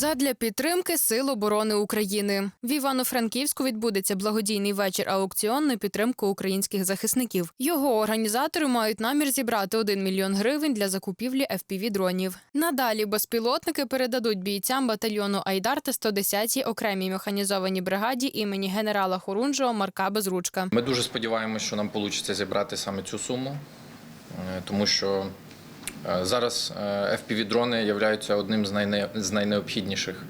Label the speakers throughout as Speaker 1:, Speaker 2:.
Speaker 1: Задля підтримки Сил оборони України в Івано-Франківську відбудеться благодійний вечір аукціон на підтримку українських захисників. Його організатори мають намір зібрати 1 мільйон гривень для закупівлі fpv дронів. Надалі безпілотники передадуть бійцям батальйону Айдар та 110-й окремій механізованій бригаді імені генерала Хорунжого Марка Безручка.
Speaker 2: Ми дуже сподіваємося, що нам вийде зібрати саме цю суму, е, тому що зараз FPV-дрони являються одним з найне- найнеобхідніших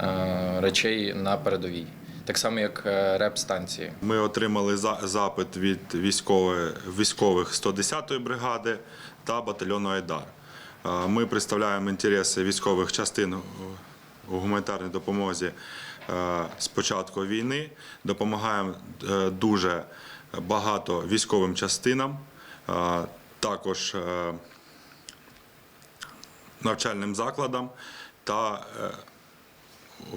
Speaker 2: е, речей на передовій. Так само, як е, реп-станції.
Speaker 3: Ми отримали за- запит від військових 110-ї бригади та батальйону Айдар. Е, Ми представляємо інтереси військових частин у гуманітарній допомозі е, з початку війни. Допомагаємо е, дуже багато військовим частинам, е, також е, навчальним закладам та е,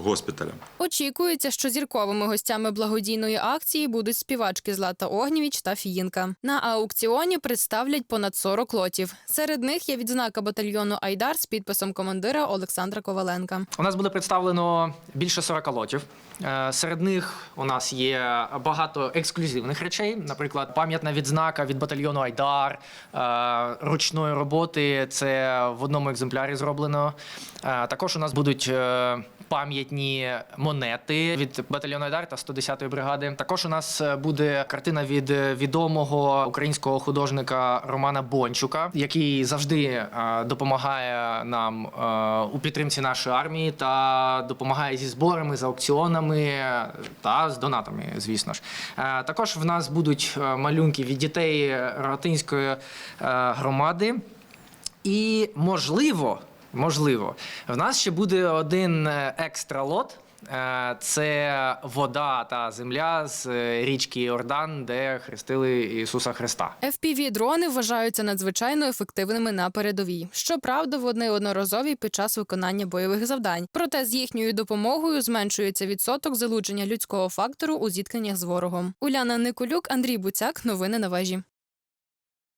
Speaker 3: госпіталям.
Speaker 1: Очікується, що зірковими гостями благодійної акції будуть співачки Злата Огнєвіч та Фіїнка. На аукціоні представлять понад 40 лотів. Серед них є відзнака батальйону Айдар з підписом командира Олександра Коваленка.
Speaker 4: У нас буде представлено більше 40 лотів. Е, Серед них у нас є багато ексклюзивних речей, наприклад, пам'ятна відзнака від батальйону Айдар е, ручної роботи. Це в одному екземплярі зроблено. Е, Також у нас будуть е, пам'ятні монети від батальйону Айдар та 110-ї бригади. Також у нас е, буде картина від е, відомого українського художника Романа Бончука, який завжди е, допомагає нам у підтримці нашої армії та допомагає зі зборами, з аукціонами та з донатами, звісно ж. Також в нас будуть малюнки від дітей Ротинської громади. І можливо, можливо, в нас ще буде один е, екстра лот. Е, Це вода та земля з е, річки Йордан, де хрестили Ісуса Христа.
Speaker 1: FPV-дрони вважаються надзвичайно ефективними на передовій. Щоправда, вони одноразові під час виконання бойових завдань. Проте з їхньою допомогою зменшується відсоток залучення людського фактору у зіткненнях з ворогом. Уляна Николюк, Андрій Буцяк. Новини на вежі.